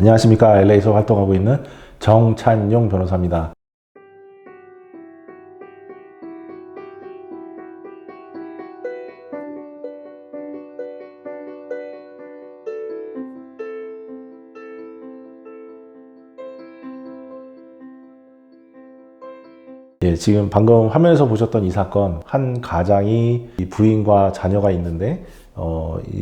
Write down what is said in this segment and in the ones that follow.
안녕하십니까. LA에서 활동하고 있는 정찬용 변호사입니다. 예, 지금 방금 화면에서 보셨던 이 사건, 한 가장이 이 부인과 자녀가 있는데,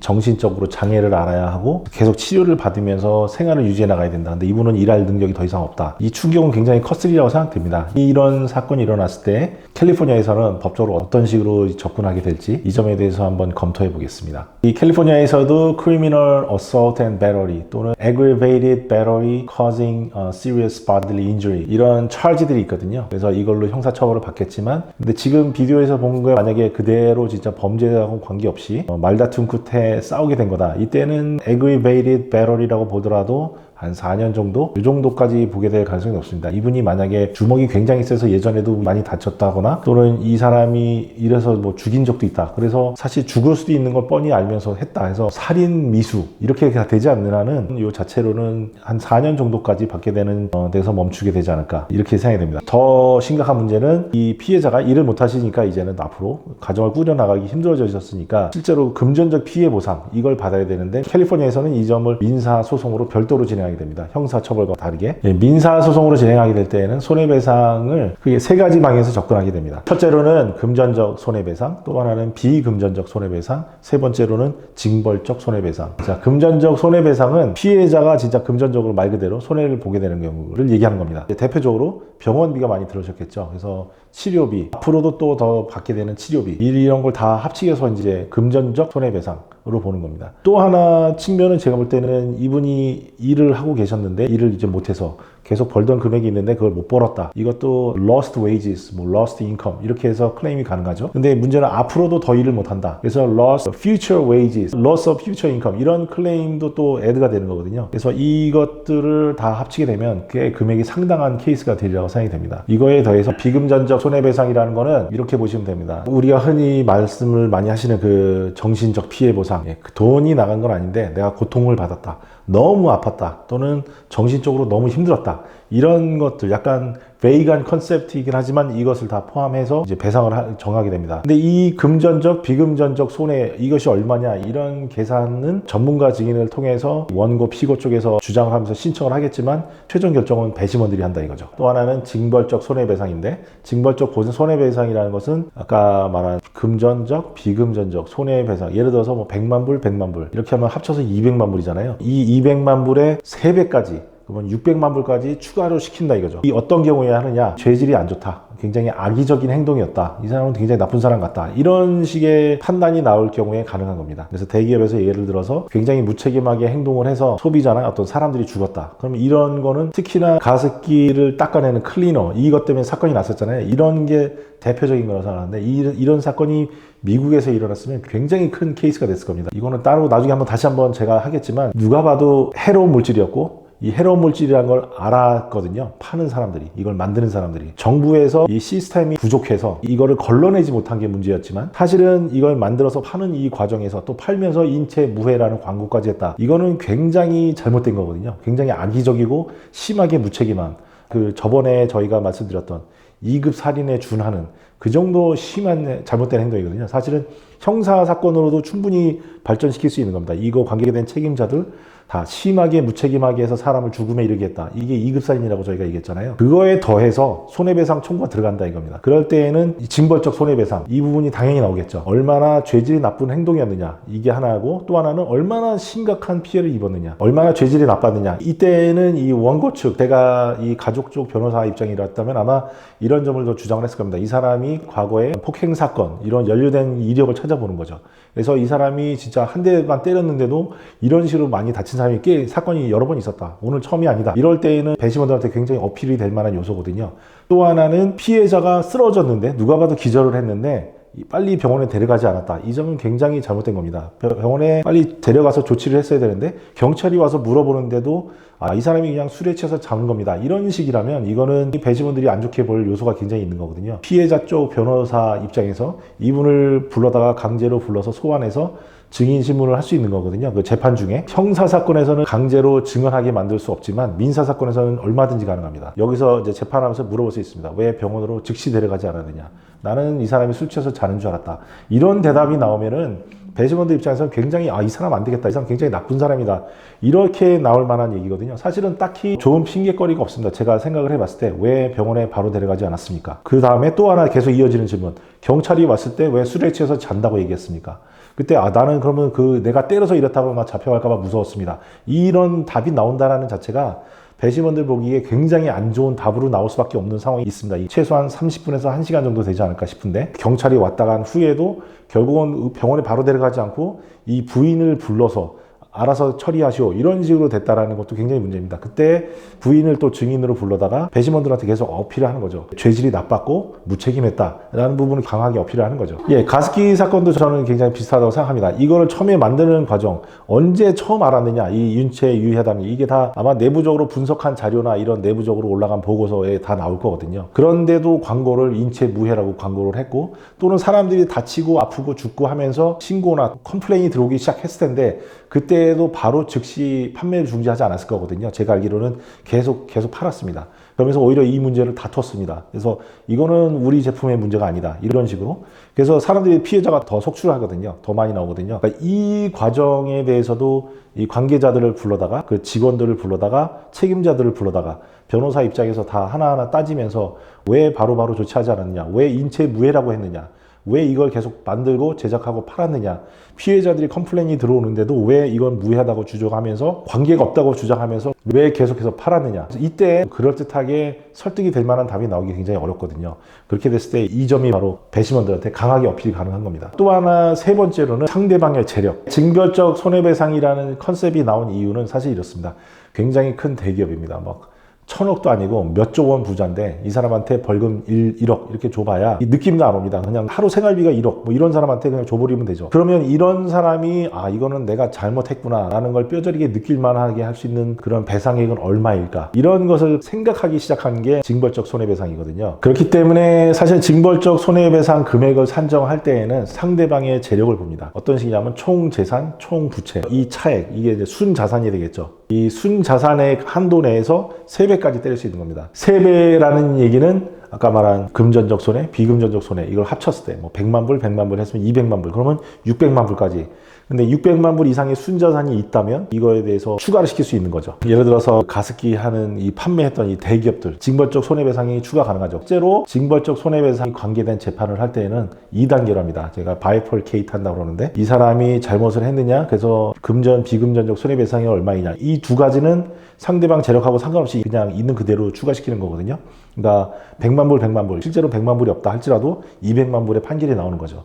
정신적으로 장애를 알아야 하고 계속 치료를 받으면서 생활을 유지해 나가야 된다. 근데 이분은 일할 능력이 더 이상 없다. 이 충격은 굉장히 컸으리라고 생각됩니다. 이런 사건이 일어났을 때 캘리포니아에서는 법적으로 어떤 식으로 접근하게 될지 이 점에 대해서 한번 검토해 보겠습니다. 이 캘리포니아에서도 criminal assault and battery 또는 aggravated battery causing uh, serious bodily injury 이런 charge들이 있거든요. 그래서 이걸로 형사 처벌을 받겠지만 근데 지금 비디오에서 본 거에 만약에 그대로 진짜 범죄하고 관계없이 어, 말다툼 끝에 싸우게 된 거다. 이때는 aggravated battery라고 보더라도 한 4년 정도? 이 정도까지 보게 될 가능성이 높습니다. 이분이 만약에 주먹이 굉장히 세서 예전에도 많이 다쳤다거나 또는 이 사람이 이래서 뭐 죽인 적도 있다. 그래서 사실 죽을 수도 있는 걸 뻔히 알면서 했다 해서 살인 미수 이렇게 되지 않는 한은 이 자체로는 한 4년 정도까지 받게 되는 어, 데서 멈추게 되지 않을까 이렇게 생각이 됩니다. 더 심각한 문제는 이 피해자가 일을 못 하시니까 이제는 앞으로 가정을 꾸려 나가기 힘들어졌으니까 실제로 금전적 피해 보상 이걸 받아야 되는데 캘리포니아에서는 이 점을 민사 소송으로 별도로 진행 하게 됩니다. 형사 처벌과 다르게 예, 민사 소송으로 진행하게 될 때에는 손해배상을 그게 세 가지 방향에서 접근하게 됩니다. 첫째로는 금전적 손해배상, 또 하나는 비금전적 손해배상, 세 번째로는 징벌적 손해배상. 자, 금전적 손해배상은 피해자가 진짜 금전적으로 말 그대로 손해를 보게 되는 경우를 얘기하는 겁니다. 대표적으로 병원비가 많이 들으셨겠죠. 그래서 치료비, 앞으로도 또 더 받게 되는 치료비, 이런 걸 다 합치게서 이제 금전적 손해배상으 로 보는 겁니다. 또 하나 측면은 제가 볼 때는 이분이 일을 하고 계셨는데 일을 이제 못해서 계속 벌던 금액이 있는데 그걸 못 벌었다. 이것도 lost wages, 뭐 lost income 이렇게 해서 클레임이 가능하죠. 근데 문제는 앞으로도 더 일을 못 한다. 그래서 lost future wages, loss of future income 이런 클레임도 또 애드가 되는 거거든요. 그래서 이것들을 다 합치게 되면 꽤 금액이 상당한 케이스가 되리라고 생각이 됩니다. 이거에 더해서 비금전적 손해배상이라는 거는 이렇게 보시면 됩니다. 우리가 흔히 말씀을 많이 하시는 그 정신적 피해 보상, 예, 그 돈이 나간 건 아닌데 내가 고통을 받았다. 너무 아팠다. 또는 정신적으로 너무 힘들었다. 이런 것들 약간 베이간 컨셉트이긴 하지만 이것을 다 포함해서 이제 배상을 하- 정하게 됩니다. 근데 이 금전적, 비금전적 손해 이것이 얼마냐 이런 계산은 전문가 증인을 통해서 원고 피고 쪽에서 주장을 하면서 신청을 하겠지만 최종 결정은 배심원들이 한다 이거죠. 또 하나는 징벌적 손해배상인데 징벌적 손해배상이라는 것은 아까 말한 금전적, 비금전적 손해배상 예를 들어서 뭐 100만 불, 100만 불 이렇게 하면 합쳐서 200만 불이잖아요. 이 200만 불의 3배까지 그러면 600만 불까지 추가로 시킨다 이거죠. 이 어떤 경우에 하느냐? 죄질이 안 좋다. 굉장히 악의적인 행동이었다. 이 사람은 굉장히 나쁜 사람 같다. 이런 식의 판단이 나올 경우에 가능한 겁니다. 그래서 대기업에서 예를 들어서 굉장히 무책임하게 행동을 해서 소비자나 어떤 사람들이 죽었다. 그럼 이런 거는 특히나 가습기를 닦아내는 클리너 이것 때문에 사건이 났었잖아요. 이런 게 대표적인 거라고 생각하는데 이, 이런 사건이 미국에서 일어났으면 굉장히 큰 케이스가 됐을 겁니다. 이거는 따로 나중에 한번 다시 한번 제가 하겠지만 누가 봐도 해로운 물질이었고 이 해로운 물질이라는 걸 알았거든요. 파는 사람들이, 이걸 만드는 사람들이. 정부에서 이 시스템이 부족해서 이거를 걸러내지 못한 게 문제였지만 사실은 이걸 만들어서 파는 이 과정에서 또 팔면서 인체 무해라는 광고까지 했다. 이거는 굉장히 잘못된 거거든요. 굉장히 악의적이고 심하게 무책임한 그 저번에 저희가 말씀드렸던 2급 살인에 준하는 그 정도 심한 잘못된 행동이거든요. 사실은 형사 사건으로도 충분히 발전시킬 수 있는 겁니다. 이거 관계된 책임자들 다 심하게 무책임하게 해서 사람을 죽음에 이르게 했다. 이게 2급 살인이라고 저희가 얘기했잖아요. 그거에 더해서 손해배상 청구가 들어간다 이겁니다. 그럴 때에는 이 징벌적 손해배상 이 부분이 당연히 나오겠죠. 얼마나 죄질이 나쁜 행동이었느냐 이게 하나고 또 하나는 얼마나 심각한 피해를 입었느냐 얼마나 죄질이 나빴느냐 이때는 이 원고 측 제가 이 가족 쪽 변호사 입장이었다면 아마 이런 점을 더 주장을 했을 겁니다. 이 사람이 과거에 폭행 사건 이런 연루된 이력을 찾아보는 거죠. 그래서 이 사람이 진짜 한 대만 때렸는데도 이런 식으로 많이 다친 사람이 꽤 사건이 여러 번 있었다. 오늘 처음이 아니다. 이럴 때에는 배심원들한테 굉장히 어필이 될 만한 요소거든요. 또 하나는 피해자가 쓰러졌는데 누가 봐도 기절을 했는데 이 빨리 병원에 데려가지 않았다. 이 점은 굉장히 잘못된 겁니다. 병- 병원에 빨리 데려가서 조치를 했어야 되는데 경찰이 와서 물어보는데도 아, 이 사람이 그냥 술에 취해서 잡은 겁니다. 이런 식이라면 이거는 이 배심원들이 안 좋게 볼 요소가 굉장히 있는 거거든요. 피해자 쪽 변호사 입장에서 이분을 불러다가 강제로 불러서 소환해서 증인 신문을 할 수 있는 거거든요. 그 재판 중에 형사 사건에서는 강제로 증언하게 만들 수 없지만 민사 사건에서는 얼마든지 가능합니다. 여기서 이제 재판하면서 물어볼 수 있습니다. 왜 병원으로 즉시 데려가지 않았느냐? 나는 이 사람이 술 취해서 자는 줄 알았다. 이런 대답이 나오면은 배심원들 입장에서는 굉장히 아 이 사람 안 되겠다. 이 사람 굉장히 나쁜 사람이다. 이렇게 나올 만한 얘기거든요. 사실은 딱히 좋은 핑계거리가 없습니다. 제가 생각을 해봤을 때 왜 병원에 바로 데려가지 않았습니까? 그 다음에 또 하나 계속 이어지는 질문. 경찰이 왔을 때 왜 술에 취해서 잔다고 얘기했습니까? 그때 아 나는 그러면 그 내가 때려서 이렇다고 막 잡혀갈까봐 무서웠습니다. 이런 답이 나온다라는 자체가 배심원들 보기에 굉장히 안 좋은 답으로 나올 수밖에 없는 상황이 있습니다. 이 최소한 30분에서 1시간 정도 되지 않을까 싶은데 경찰이 왔다 간 후에도 결국은 병원에 바로 데려가지 않고 이 부인을 불러서 알아서 처리하시오 이런 식으로 됐다라는 것도 굉장히 문제입니다. 그때 부인을 또 증인으로 불러다가 배심원들한테 계속 어필을 하는 거죠. 죄질이 나빴고 무책임했다라는 부분을 강하게 어필을 하는 거죠. 예, 가습기 사건도 저는 굉장히 비슷하다고 생각합니다. 이거를 처음에 만드는 과정 언제 처음 알았느냐 이 윤채 유회담이 이게 다 아마 내부적으로 분석한 자료나 이런 내부적으로 올라간 보고서에 다 나올 거거든요. 그런데도 광고를 인체 무해라고 광고를 했고 또는 사람들이 다치고 아프고 죽고 하면서 신고나 컴플레인이 들어오기 시작했을 텐데 그 때도 바로 즉시 판매를 중지하지 않았을 거거든요. 제가 알기로는 계속 계속 팔았습니다. 그러면서 오히려 이 문제를 다퉜습니다. 그래서 이거는 우리 제품의 문제가 아니다. 이런 식으로. 그래서 사람들이 피해자가 더 속출하거든요. 더 많이 나오거든요. 그러니까 이 과정에 대해서도 이 관계자들을 불러다가 그 직원들을 불러다가 책임자들을 불러다가 변호사 입장에서 다 하나하나 따지면서 왜 바로바로 조치하지 않았느냐. 왜 인체 무해라고 했느냐. 왜 이걸 계속 만들고 제작하고 팔았느냐. 피해자들이 컴플레인이 들어오는데도 왜 이건 무해하다고 주장하면서 관계가 없다고 주장하면서 왜 계속해서 팔았느냐. 이때 그럴듯하게 설득이 될 만한 답이 나오기 굉장히 어렵거든요. 그렇게 됐을 때 이 점이 바로 배심원들한테 강하게 어필이 가능한 겁니다. 또 하나 세 번째로는 상대방의 재력. 징별적 손해배상이라는 컨셉이 나온 이유는 사실 이렇습니다. 굉장히 큰 대기업입니다. 막 천억도 아니고 몇 조 원 부자인데 이 사람한테 벌금 1, 1억 이렇게 줘봐야 이 느낌도 안 옵니다. 그냥 하루 생활비가 1억 뭐 이런 사람한테 그냥 줘버리면 되죠. 그러면 이런 사람이 아 이거는 내가 잘못했구나 라는 걸 뼈저리게 느낄 만하게 할 수 있는 그런 배상액은 얼마일까 이런 것을 생각하기 시작한 게 징벌적 손해배상이거든요. 그렇기 때문에 사실 징벌적 손해배상 금액을 산정할 때에는 상대방의 재력을 봅니다. 어떤 식이냐면 총 재산, 총 부채 이 차액 이게 이제 순 자산이 되겠죠. 이 순 자산의 한도 내에서 3배까지 때릴 수 있는 겁니다. 3배라는 얘기는 아까 말한 금전적 손해, 비금전적 손해 이걸 합쳤을 때 뭐 100만 불, 100만 불 했으면 200만 불 그러면 600만 불까지 근데 600만 불 이상의 순자산이 있다면 이거에 대해서 추가를 시킬 수 있는 거죠. 예를 들어서 가습기 하는 이 판매했던 이 대기업들 징벌적 손해배상이 추가 가능하죠. 실제로 징벌적 손해배상이 관계된 재판을 할 때에는 2단계로 합니다. 제가 바이폴 케이트 한다고 그러는데 이 사람이 잘못을 했느냐 그래서 금전 비금전적 손해배상이 얼마이냐 이 두 가지는 상대방 재력하고 상관없이 그냥 있는 그대로 추가시키는 거거든요. 그러니까 100만 불, 100만 불 실제로 100만 불이 없다 할지라도 200만 불의 판결이 나오는 거죠.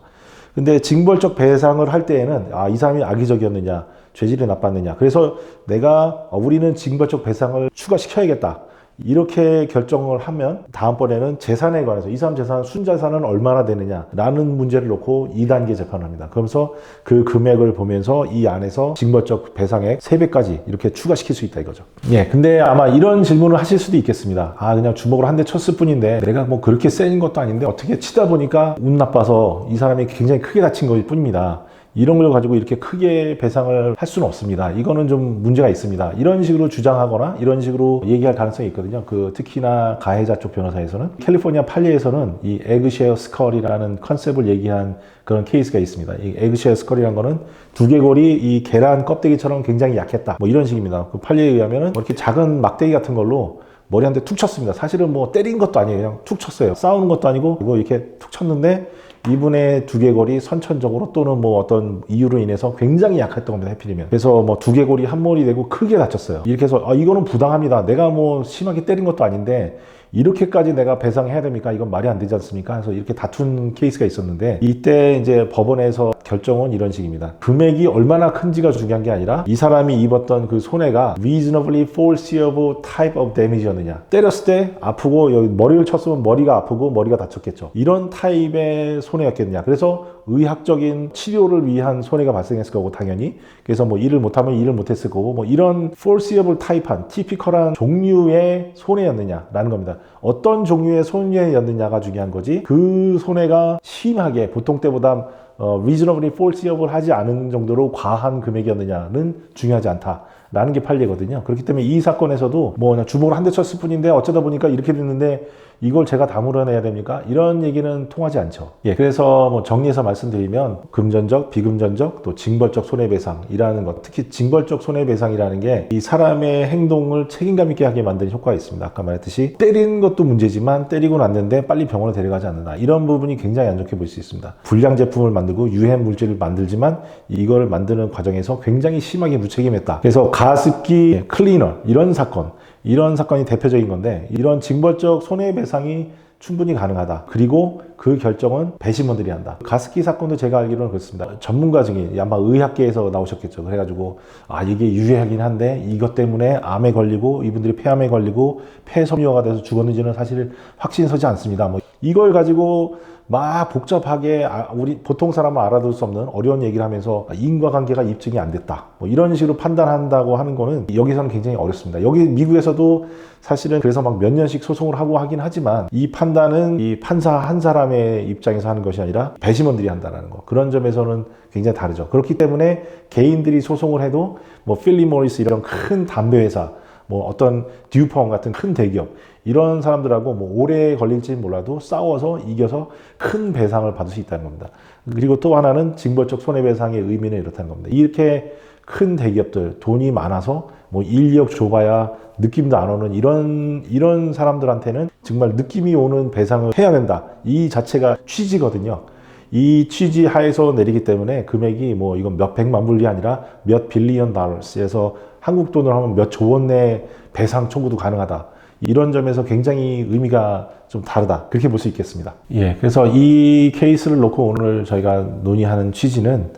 근데 징벌적 배상을 할 때에는 아, 이 사람이 악의적이었느냐, 죄질이 나빴느냐. 그래서 내가 어, 우리는 징벌적 배상을 추가시켜야겠다. 이렇게 결정을 하면 다음번에는 재산에 관해서 이 사람 재산 순자산은 얼마나 되느냐 라는 문제를 놓고 2단계 재판을 합니다. 그러면서 그 금액을 보면서 이 안에서 징벌적 배상액 3배까지 이렇게 추가시킬 수 있다 이거죠. 예. 근데 아마 이런 질문을 하실 수도 있겠습니다. 아, 그냥 주먹으로 한 대 쳤을 뿐인데 내가 뭐 그렇게 센 것도 아닌데 어떻게 치다 보니까 운 나빠서 이 사람이 굉장히 크게 다친 것일 뿐입니다. 이런 걸 가지고 이렇게 크게 배상을 할 수는 없습니다. 이거는 좀 문제가 있습니다. 이런 식으로 주장하거나 이런 식으로 얘기할 가능성이 있거든요. 그 특히나 가해자 쪽 변호사에서는 캘리포니아 판례에서는 이 에그쉐어 스컬이라는 컨셉을 얘기한 그런 케이스가 있습니다. 이 에그쉐어 스컬이라는 거는 두개골이 이 계란 껍데기처럼 굉장히 약했다. 뭐 이런 식입니다. 그 판례에 의하면은 뭐 이렇게 작은 막대기 같은 걸로 머리 한 대 툭 쳤습니다. 사실은 뭐 때린 것도 아니에요. 그냥 툭 쳤어요. 싸우는 것도 아니고 뭐 이렇게 툭 쳤는데 이분의 두개골이 선천적으로 또는 뭐 어떤 이유로 인해서 굉장히 약했던 겁니다. 해필이면. 그래서 뭐 두개골이 한 몰이 되고 크게 다쳤어요. 이렇게 해서 아, 이거는 부당합니다. 내가 뭐 심하게 때린 것도 아닌데 이렇게까지 내가 배상해야 됩니까? 이건 말이 안 되지 않습니까? 그래서 이렇게 다툰 케이스가 있었는데 이때 이제 법원에서 결정은 이런 식입니다. 금액이 얼마나 큰지가 중요한 게 아니라 이 사람이 입었던 그 손해가 reasonably foreseeable type of damage였느냐. 때렸을 때 아프고 여기 머리를 쳤으면 머리가 아프고 머리가 다쳤겠죠. 이런 타입의 손해였겠느냐. 그래서 의학적인 치료를 위한 손해가 발생했을 거고 당연히 그래서 뭐 일을 못하면 일을 못했을 거고 뭐 이런 foreseeable 타입한 티피컬한 종류의 손해였느냐라는 겁니다. 어떤 종류의 손해였느냐가 중요한 거지 그 손해가 심하게 보통 때보다 어, reasonably foreseeable 하지 않은 정도로 과한 금액이었느냐는 중요하지 않다 라는 게 판례거든요. 그렇기 때문에 이 사건에서도 뭐 그냥 주먹으로 한대 쳤을 뿐인데 어쩌다 보니까 이렇게 됐는데 이걸 제가 다 물어내야 됩니까? 이런 얘기는 통하지 않죠. 예, 그래서 뭐 정리해서 말씀드리면 금전적, 비금전적, 또 징벌적 손해배상이라는 것, 특히 징벌적 손해배상이라는 게 이 사람의 행동을 책임감 있게 하게 만드는 효과가 있습니다. 아까 말했듯이 때리는 것도 문제지만 때리고 났는데 빨리 병원에 데려가지 않는다. 이런 부분이 굉장히 안 좋게 볼 수 있습니다. 불량 제품을 만들고 유해 물질을 만들지만 이걸 만드는 과정에서 굉장히 심하게 무책임했다. 그래서 가 습기 클리너 이런 사건 이런 사건이 대표적인 건데 이런 징벌적 손해배상이 충분히 가능하다. 그리고 그 결정은 배심원들이 한다. 가습기 사건도 제가 알기로는 그렇습니다. 전문가 중에 아마 의학계에서 나오셨겠죠. 그래가지고 아 이게 유해하긴 한데 이것 때문에 암에 걸리고 이분들이 폐암에 걸리고 폐섬유화가 돼서 죽었는지는 사실 확신 서지 않습니다. 뭐 이걸 가지고 막 복잡하게 아- 우리 보통 사람은 알아둘 수 없는 어려운 얘기를 하면서 인과관계가 입증이 안 됐다. 뭐 이런 식으로 판단한다고 하는 거는 여기서는 굉장히 어렵습니다. 여기 미국에서도 사실은 그래서 막 몇 년씩 소송을 하고 하긴 하지만 이 판단은 이 판사 한 사람의 입장에서 하는 것이 아니라 배심원들이 한다는 거. 그런 점에서는 굉장히 다르죠. 그렇기 때문에 개인들이 소송을 해도 뭐 필리 모리스 이런 큰 담배 회사 뭐 어떤 듀펑 같은 큰 대기업 이런 사람들하고 뭐 오래 걸릴지 몰라도 싸워서 이겨서 큰 배상을 받을 수 있다는 겁니다. 그리고 또 하나는 징벌적 손해배상의 의미는 이렇다는 겁니다. 이렇게 큰 대기업들 돈이 많아서 뭐 인력 줘봐야 느낌도 안 오는 이런 이런 사람들한테는 정말 느낌이 오는 배상을 해야 된다. 이 자체가 취지거든요. 이 취지 하에서 내리기 때문에 금액이 뭐 이건 몇 백만 불이 아니라 몇 빌리언 달러스에서 한국 돈으로 하면 몇 조 원 내 배상 청구도 가능하다. 이런 점에서 굉장히 의미가 좀 다르다. 그렇게 볼 수 있겠습니다. 예. 그래서 이 케이스를 놓고 오늘 저희가 논의하는 취지는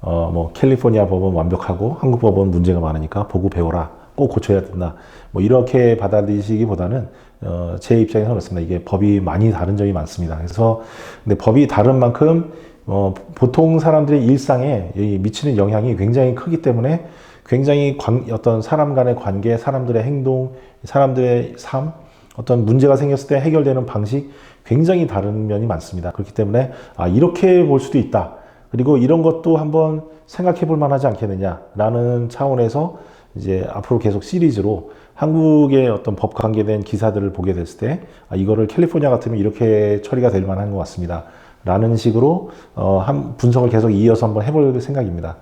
어, 뭐 캘리포니아 법은 완벽하고 한국 법은 문제가 많으니까 보고 배워라. 꼭 고쳐야 된다. 뭐 이렇게 받아들이시기보다는 어, 제 입장에서는 그렇습니다. 이게 법이 많이 다른 점이 많습니다. 그래서 근데 법이 다른 만큼 어, 보통 사람들의 일상에 이 미치는 영향이 굉장히 크기 때문에 굉장히 관, 어떤 사람 간의 관계, 사람들의 행동, 사람들의 삶, 어떤 문제가 생겼을 때 해결되는 방식 굉장히 다른 면이 많습니다. 그렇기 때문에 아, 이렇게 볼 수도 있다. 그리고 이런 것도 한번 생각해 볼 만하지 않겠느냐라는 차원에서 이제 앞으로 계속 시리즈로 한국의 어떤 법 관계된 기사들을 보게 됐을 때 아, 이거를 캘리포니아 같으면 이렇게 처리가 될 만한 것 같습니다. 라는 식으로 어, 한 분석을 계속 이어서 한번 해볼 생각입니다.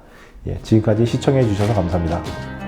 예, 지금까지 시청해 주셔서 감사합니다.